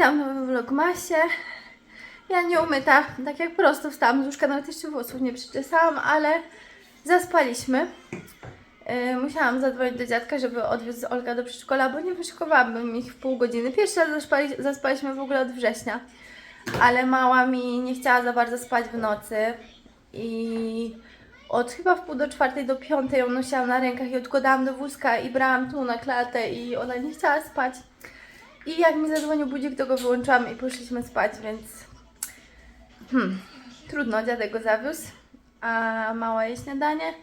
witam w nowym vlogmasie. Ja nie umyta, tak jak prosto wstałam z łóżka, nawet jeszcze włosów nie przyczesałam, ale zaspaliśmy. Yy, musiałam zadzwonić do dziadka, żeby odwiózł Olga do przedszkola, bo nie wyszykowałabym ich w pół godziny. Pierwszy raz zaspali, zaspaliśmy w ogóle od września, ale mała mi nie chciała za bardzo spać w nocy i od chyba w pół do czwartej do piątej ją nosiłam na rękach i odkładałam do wózka i brałam tu na klatę i ona nie chciała spać. I jak mi zadzwonił budzik, to go wyłączyłam i poszliśmy spać, więc hmm, trudno, dziadek go zawiózł, a mała jej śniadanie.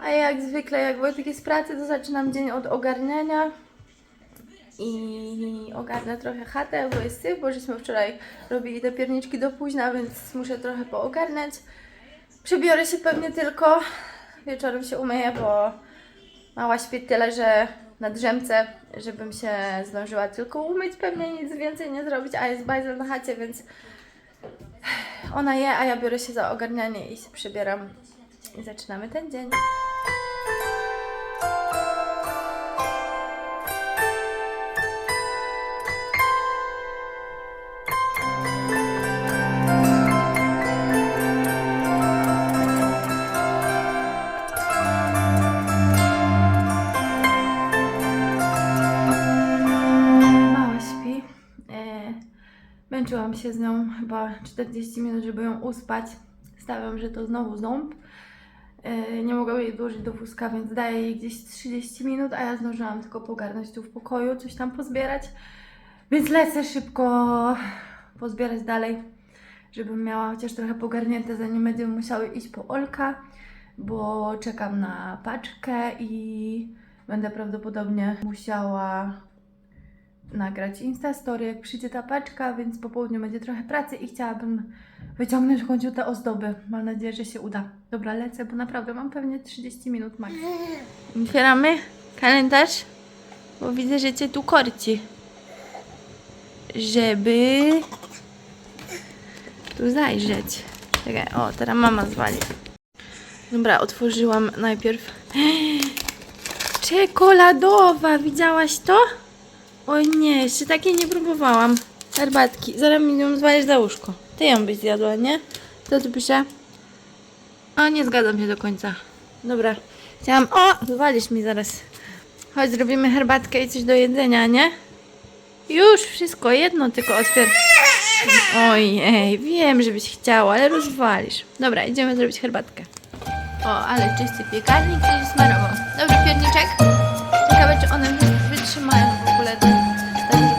A ja jak zwykle, jak Wojtek jest z pracy, to zaczynam dzień od ogarniania i ogarnę trochę chatę, bo jest syf, bo żeśmy wczoraj robili te pierniczki do późna, więc muszę trochę poogarniać. Przebiorę się pewnie tylko, wieczorem się umyję, bo mała śpi tyle, że na drzemce, żebym się zdążyła tylko umyć, pewnie nic więcej nie zrobić, a jest bajzel na chacie, więc ona je, a ja biorę się za ogarnianie i się przebieram i zaczynamy ten dzień. Męczyłam się z nią chyba 40 minut, żeby ją uspać. Stawiam, że to znowu ząb. E, nie mogłam jej włożyć do wózka, więc daję jej gdzieś 30 minut, a ja zdążyłam tylko pogarnąć tu w pokoju, coś tam pozbierać. Więc lecę szybko pozbierać dalej, żebym miała chociaż trochę pogarnięte, zanim będziemy musiały iść po Olka, bo czekam na paczkę i będę prawdopodobnie musiała nagrać Instastory, jak przyjdzie ta paczka, więc po południu będzie trochę pracy i chciałabym wyciągnąć w końcu te ozdoby. Mam nadzieję, że się uda. Dobra, lecę, bo naprawdę mam pewnie 30 minut max. Otwieramy kalendarz, bo widzę, że cię tu korci. Żeby tu zajrzeć. Czekaj, o, teraz mama zwali. Dobra, otworzyłam najpierw. Czekoladowa, widziałaś to? Oj nie, jeszcze takiej nie próbowałam. Herbatki. Zaraz mi ją zwalisz za łóżko. Ty ją byś zjadła, nie? Co tu pisze? O, nie zgadzam się do końca. Dobra. Chciałam... O! Zwalisz mi zaraz. Chodź, zrobimy herbatkę i coś do jedzenia, nie? Już, wszystko. Jedno tylko otwier... Ojej, wiem, żebyś chciała, ale rozwalisz. Dobra, idziemy zrobić herbatkę. O, ale czysty piekarnik coś smarował. Dobry pierniczek. Ciekawe, czy one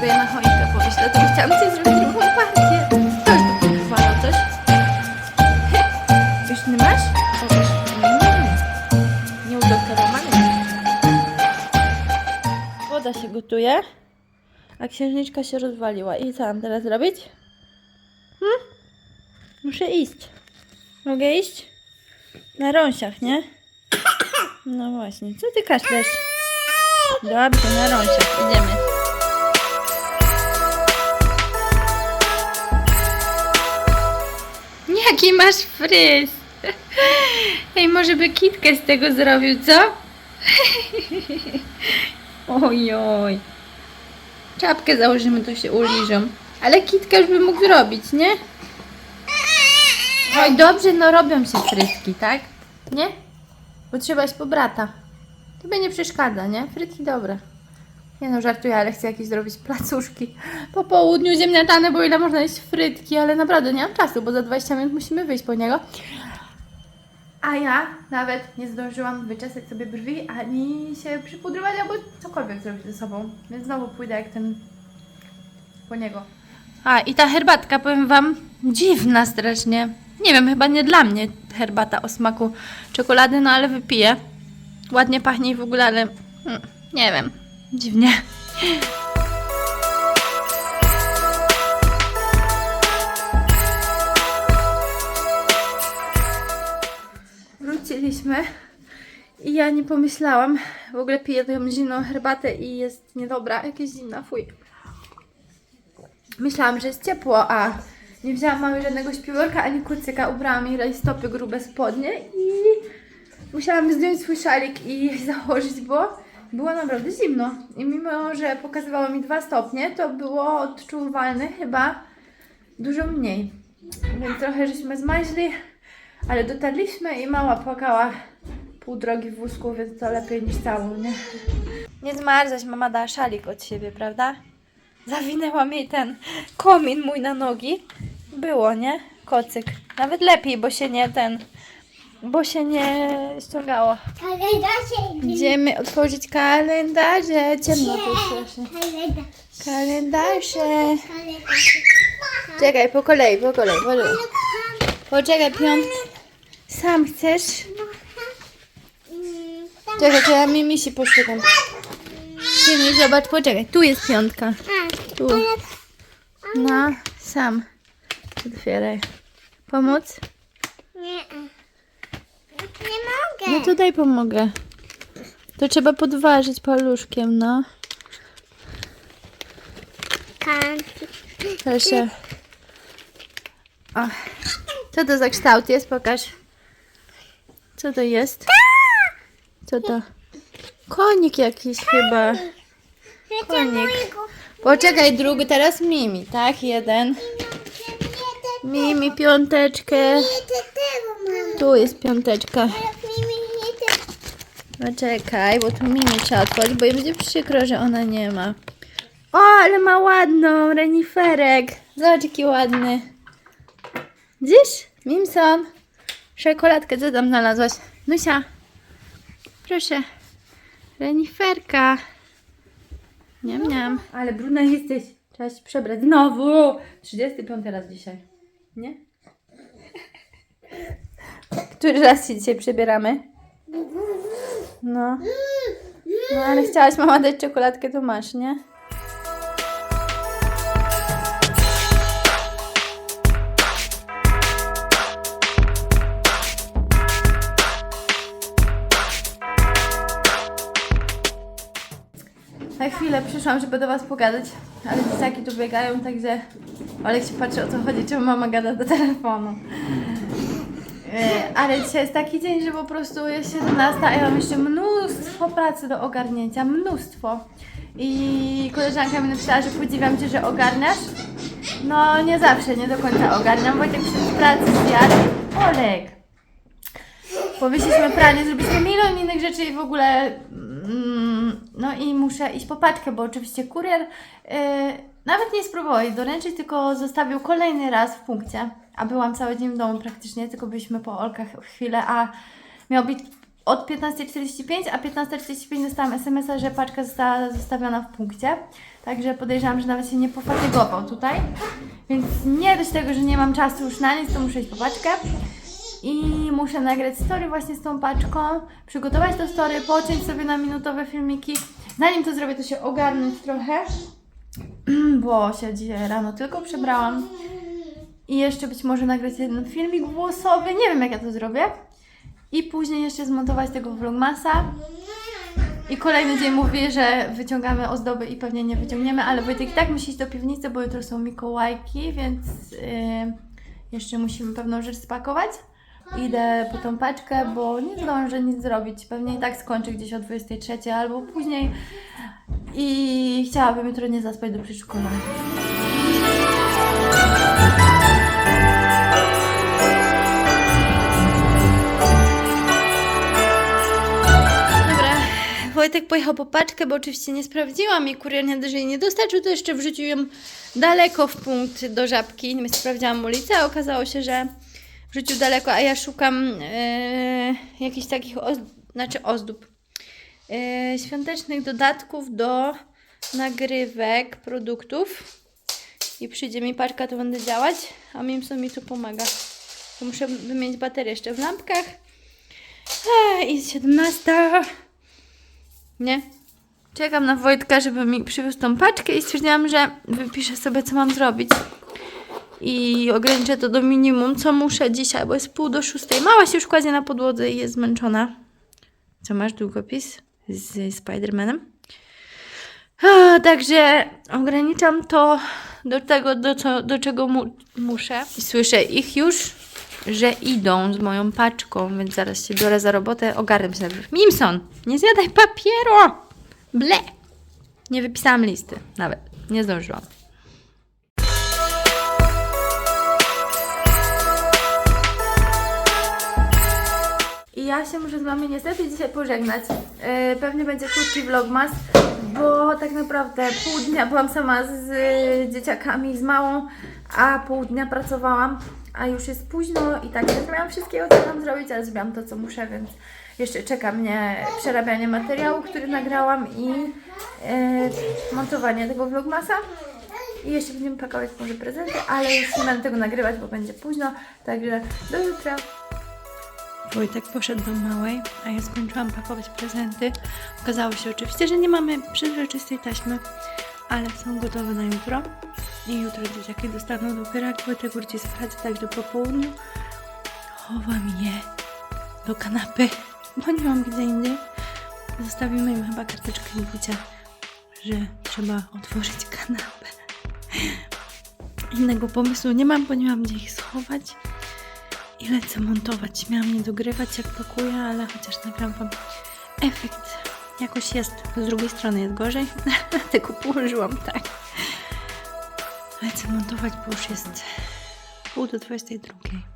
je na choinkę powieść. Dlatego chciałam Ci zrobić drugą partię. To już tu próbowało coś. Już nie masz? Pokaż. Mm. Nieugotowane. Woda się gotuje, a księżniczka się rozwaliła. I co mam teraz zrobić? Hmm? Muszę iść. Mogę iść? Na rąsiach, nie? No właśnie. Co ty kaszlesz? Dobrze, na rąsiach. Idziemy. Jaki masz fryz? Ej, może by kitkę z tego zrobił, co? Ojoj. Czapkę założymy, to się uliżą. Ale kitkę już by mógł zrobić, nie? Oj, dobrze, no robią się frytki, tak? Nie? Bo trzeba po brata. Tobie nie przeszkadza, nie? Frytki dobre. Nie no, żartuję, ale chcę jakieś zrobić placuszki po południu ziemniaczane, bo ile można jeść frytki, ale naprawdę nie mam czasu, bo za 20 minut musimy wyjść po niego. A ja nawet nie zdążyłam wyczesać sobie brwi, ani się przypudrować, albo cokolwiek zrobić ze sobą. Więc znowu pójdę jak ten po niego. A, i ta herbatka, powiem Wam, dziwna strasznie. Nie wiem, chyba nie dla mnie herbata o smaku czekolady, no ale wypiję. Ładnie pachnie i w ogóle, ale mm, nie wiem, dziwnie. Wróciliśmy i ja nie pomyślałam. W ogóle piję tą zimną herbatę i jest niedobra, jakieś zimna, fuj. Myślałam, że jest ciepło, a nie wzięłam mamy żadnego śpiworka ani kucyka. Ubrałam jej stopy grube spodnie i musiałam zdjąć swój szalik i założyć, bo było naprawdę zimno. I mimo, że pokazywało mi 2 stopnie, to było odczuwalne chyba dużo mniej. Więc trochę żeśmy zmaźli, ale dotarliśmy i mała płakała pół drogi w wózku, więc to lepiej niż całą, nie? Nie zmarzać, mama da szalik od siebie, prawda? Zawinęłam jej ten komin mój na nogi. Było, nie? Kocyk. Nawet lepiej, bo się nie ten... Bo się nie ściągało. Idziemy otworzyć kalendarze. Ciemno tu strasznie. Kalendarze. Czekaj, po kolei, po kolei, po kolei. Poczekaj, piątki. Sam chcesz? Czekaj, to ja mi misi poszukam. Ty zobacz, poczekaj. Tu jest piątka. Tu. No, sam. Otwieraj. Pomóc? Nie. Nie mogę. No to daj pomogę. To trzeba podważyć paluszkiem, no. Kanki. Proszę. O. Co to za kształt jest? Pokaż. Co to jest? Co to? Konik jakiś chyba. Konik. Poczekaj, drugi, teraz Mimi, tak? Jeden. Mimi piąteczkę. Tu jest piąteczka. Tego. Poczekaj, bo tu Mimi trzeba otworzyć, bo będzie przykro, że ona nie ma. O, ale ma ładną reniferek. Zobacz, jaki ładny. Widzisz? Mimson. Czekoladkę, co tam znalazłaś? Nusia. Proszę. Reniferka. Niam, niam. Ale brudna jesteś. Trzeba się przebrać. Znowu. 35 raz dzisiaj. Nie? Który raz się dzisiaj przebieramy? No. No ale chciałaś mama dać czekoladkę, to masz, nie? Na chwilę przyszłam, żeby do Was pogadać, ale dzieciaki tu biegają, także Olek się patrzy o co chodzi, czemu mama gada do telefonu. E, Ale dzisiaj jest taki dzień, że po prostu jest 17, a ja mam jeszcze mnóstwo pracy do ogarnięcia, mnóstwo. I koleżanka mi napisała, że podziwiam Cię, że ogarniasz. No nie zawsze, nie do końca ogarniam, Wojtek przed pracy zjadł. Olek! Powiesiliśmy pranie, zrobiliśmy milion innych rzeczy i w ogóle... mm, No i muszę iść po paczkę, bo oczywiście kurier yy, nawet nie spróbował jej doręczyć, tylko zostawił kolejny raz w punkcie. A byłam cały dzień w domu praktycznie, tylko byliśmy po Olkach chwilę, a miał być od 15.45, a 15.45 dostałam SMS-a, że paczka została zostawiona w punkcie. Także podejrzewam, że nawet się nie pofatygował tutaj. Więc nie dość tego, że nie mam czasu już na nic, to muszę iść po paczkę. I muszę nagrać story właśnie z tą paczką, przygotować to story, pociąć sobie na minutowe filmiki. Zanim to zrobię, to się ogarnąć trochę, bo się dzisiaj rano tylko przebrałam. I jeszcze być może nagrać jeden filmik głosowy, nie wiem jak ja to zrobię. I później jeszcze zmontować tego vlogmasa. I kolejny dzień mówi, że wyciągamy ozdoby i pewnie nie wyciągniemy, ale Wojtek i tak musi iść do piwnicy, bo jutro są Mikołajki, więc yy, jeszcze musimy pewną rzecz spakować. Idę po tą paczkę, bo nie zdążę nic zrobić. Pewnie i tak skończę gdzieś o 23 albo później. I chciałabym jutro nie zaspać do przedszkola. Wojtek pojechał po paczkę, bo oczywiście nie sprawdziłam i kurier nie jej nie dostarczył, to jeszcze wrzucił ją daleko w punkt do żabki. Nie sprawdziłam ulicę, a okazało się, że wrzucił daleko, a ja szukam e, jakichś takich, oz, znaczy ozdób, e, świątecznych dodatków do nagrywek produktów. I przyjdzie mi paczka, to będę działać, a Mimson mi tu pomaga. To muszę wymienić baterię jeszcze w lampkach. A, I jest 17. Nie? Czekam na Wojtka, żeby mi przywiózł tą paczkę i stwierdziłam, że wypiszę sobie, co mam zrobić. I ograniczę to do minimum, co muszę dzisiaj, bo jest pół do szóstej. Mała się już kładzie na podłodze i jest zmęczona. Co masz, długopis z Spidermanem? A, także ograniczam to do tego, do, co, do czego mu, muszę. I słyszę ich już, że idą z moją paczką, więc zaraz się biorę za robotę. Ogarnę się najpierw. Mimson, nie zjadaj papieru! Ble! Nie wypisałam listy, nawet. Nie zdążyłam. Ja się muszę z mamą niestety dzisiaj pożegnać. E, pewnie będzie krótki vlogmas, bo tak naprawdę pół dnia byłam sama z, dzieciakami, z małą, a pół dnia pracowałam, a już jest późno i tak nie miałam wszystkiego, co tam zrobić, ale zrobiłam to, co muszę, więc jeszcze czeka mnie przerabianie materiału, który nagrałam i e, montowanie tego vlogmasa. I jeszcze będziemy pakować może prezenty, ale już nie będę tego nagrywać, bo będzie późno, także do jutra. Wojtek poszedł do małej, a ja skończyłam pakować prezenty. Okazało się oczywiście, że nie mamy przezroczystej taśmy, ale są gotowe na jutro. I jutro dzieciaki dostaną dopiero jak Wojtek wróci z pracy, także po południu chowam je do kanapy, bo nie mam gdzie indziej. Zostawimy im chyba karteczkę Gucia, że trzeba otworzyć kanapę. Innego pomysłu nie mam, bo nie mam gdzie ich schować. I lecę montować. Miałam nie dogrywać jak pakuję, ale chociaż nagram wam efekt. Jakoś jest. Z drugiej strony jest gorzej, dlatego położyłam tak. Lecę montować, bo już jest pół do 22.